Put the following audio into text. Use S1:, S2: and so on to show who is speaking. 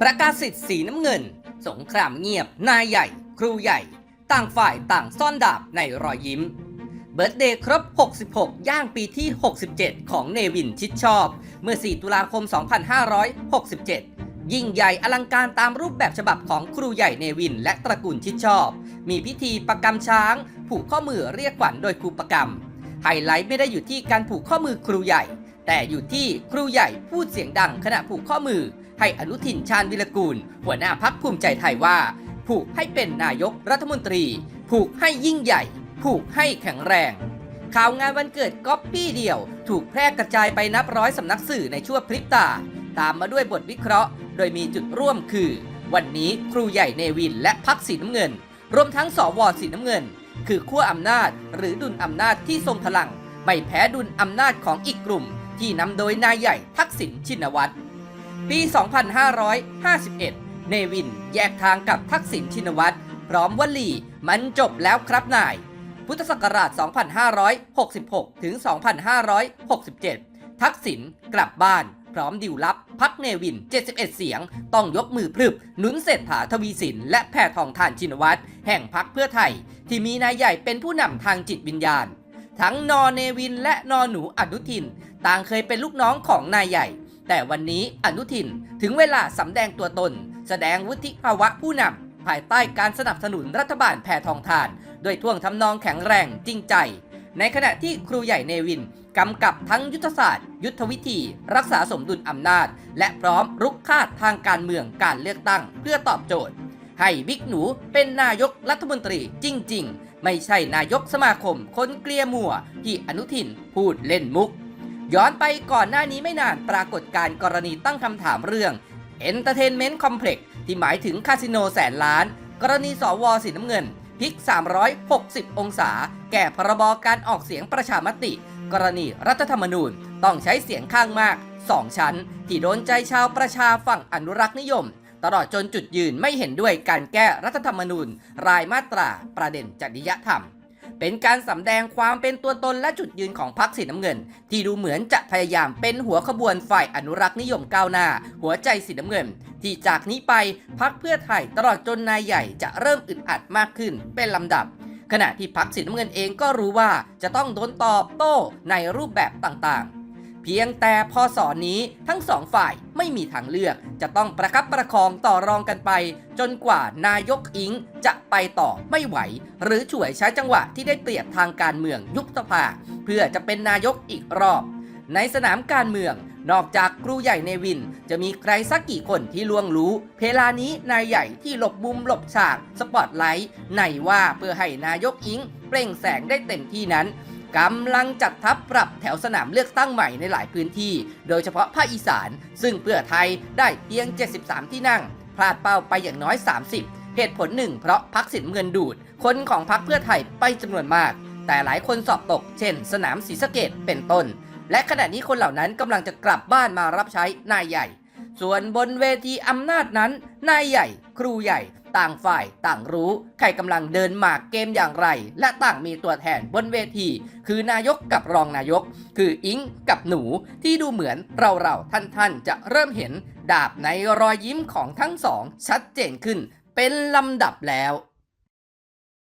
S1: ประกาศสิทธิ์สีน้ำเงิน สงครามเงียบ นายใหญ่ ครูใหญ่ ต่างฝ่ายต่างซ่อนดาบในรอยยิ้ม เบิร์ดเดย์ครบ 66 ย่างปีที่ 67 ของเนวินชิดชอบ เมื่อ 4 ตุลาคม 2567 ยิ่งใหญ่อลังการตามรูปแบบฉบับของครูใหญ่เนวินและตระกูลชิดชอบ มีพิธีประกำช้าง ผูกข้อมือเรียกขวัญโดยครูประกำไฮไลท์ไม่ได้อยู่ที่การผูกข้อมือครูใหญ่ แต่อยู่ที่ครูใหญ่พูดเสียงดังขณะผูกข้อมือ ให้อนุทินชาญวิรกูล หัวหน้าพักภูมิใจไทยว่า ผูกให้เป็นนายกรัฐมนตรี ผูกให้ยิ่งใหญ่ ผูกให้แข็งแรง ข่าวงานวันเกิดก๊อปปี้เดียว ถูกแพร่กระจายไปนับร้อยสำนักสื่อในชั่วพริบตา ตามมาด้วยบทวิเคราะห์ โดยมีจุดร่วมคือ วันนี้ครูใหญ่เนวินและพักสีน้ำเงิน รวมทั้งสวสีน้ำเงิน คือขั้วอำนาจ หรือดุลอำนาจที่ทรงพลัง ไม่แพ้ดุลอำนาจของอีกกลุ่ม ที่นำโดยนายใหญ่ทักษิณชินวัตร ปี 2551 เนวินแยกทางกับทักษิณชินวัตร พร้อมวลีมันจบแล้วครับนาย พุทธศักราช 2566 ถึง 2567 ทักษิณกลับบ้านพร้อมดิวลับพักเนวิน 71 เสียง ต้องยกมือพรึบหนุนเศรษฐาทวีสิน และแพทองทานชินวัตร แห่งพักเพื่อไทย ที่มีนายใหญ่เป็นผู้นำทางจิตวิญญาณ ทั้งนอเนวินและนอหนูอนุทิน ต่างเคยเป็นลูกน้องของนายใหญ่ แต่วันนี้อนุทินถึงเวลาสำแดงตัวตน แสดงวุฒิภาวะผู้นำภายใต้การสนับสนุนรัฐบาลแพทองทาน โดยท่วงทำนองแข็งแรงจริงใจ ในขณะที่ครูใหญ่เนวินกำกับทั้งยุทธศาสตร์ ยุทธวิธี รักษาสมดุลอำนาจ และพร้อมรุกคาดทางการเมืองการเลือกตั้ง เพื่อตอบโจทย์ ให้บิ๊กหนูเป็นนายกรัฐมนตรีจริง ๆ ไม่ใช่นายกสมาคมคนเกลียมัวที่อนุทินพูดเล่นมุก ย้อนไปก่อนหน้านี้ไม่นานปรากฏการณ์กรณีตั้งคำถามเรื่อง Entertainment Complex ที่หมายถึงคาสิโนแสนล้าน กรณีสวสีน้ำเงินพลิก 360 องศา แก่พรบการออกเสียงประชามติ กรณีรัฐธรรมนูญต้องใช้เสียงข้างมาก 2 ชั้น ที่โดนใจชาวประชาฝั่งอนุรักษ์นิยม ตลอดจนจุดยืนไม่เห็นด้วยการแก้รัฐธรรมนูญ รายมาตราประเด็นจริยธรรม เป็นการสำแดงความเป็นตัวตนและจุดยืนของพรรคสีน้ำเงิน ที่ดูเหมือนจะพยายามเป็นหัวขบวนฝ่ายอนุรักษ์นิยมก้าวหน้า หัวใจสีน้ำเงิน ที่จากนี้ไปพรรคเพื่อไทยตลอดจนนายใหญ่จะเริ่มอึดอัดมากขึ้นเป็นลำดับขณะที่พรรคสีน้ำเงินเองก็รู้ว่าจะต้องโดนตอบโต้ในรูปแบบต่างๆ เพียงแต่พอสอนนี้ทั้งสองฝ่ายไม่มีทางเลือก จะต้องประคับประคองต่อรองกันไป จนกว่านายกอิงจะไปต่อไม่ไหว หรือฉวยใช้จังหวะที่ได้เปรียบทางการเมืองยุบสภา เพื่อจะเป็นนายกอีกรอบ ในสนามการเมืองนอกจากครูใหญ่ในวิน จะมีใครสักกี่คนที่ล่วงรู้ เพลานี้นายใหญ่ที่หลบมุมหลบฉาก สปอตไลท์ในว่าเพื่อให้นายกอิง เปล่งแสงได้เต็มที่นั้น กำลังจัดทัพปรับแถวสนามเลือกตั้งใหม่ในหลายพื้นที่ โดยเฉพาะภาคอีสาน ซึ่งเพื่อไทยได้เพียง 73 ที่นั่ง พลาดเป้าไปอย่างน้อย 30 เหตุผลหนึ่งเพราะพักสินเงินดูด คนของพักเพื่อไทยไปจำนวนมาก แต่หลายคนสอบตก เช่น สนามศรีสะเกดเป็นต้น และขณะนี้คนเหล่านั้นกำลังจะกลับบ้านมารับใช้นายใหญ่ ส่วนบนเวทีอำนาจนั้นนายใหญ่ ครูใหญ่ ต่างฝ่ายต่างรู้ใครกำลังเดินหมากเกมอย่างไร และต่างมีตัวแทนบนเวที คือนายกกับรองนายก คืออิงกับหนูที่ดูเหมือนเราเราท่านท่านๆจะเริ่มเห็นดาบในรอยยิ้มของทั้งสองชัดเจนขึ้น เป็นลำดับแล้ว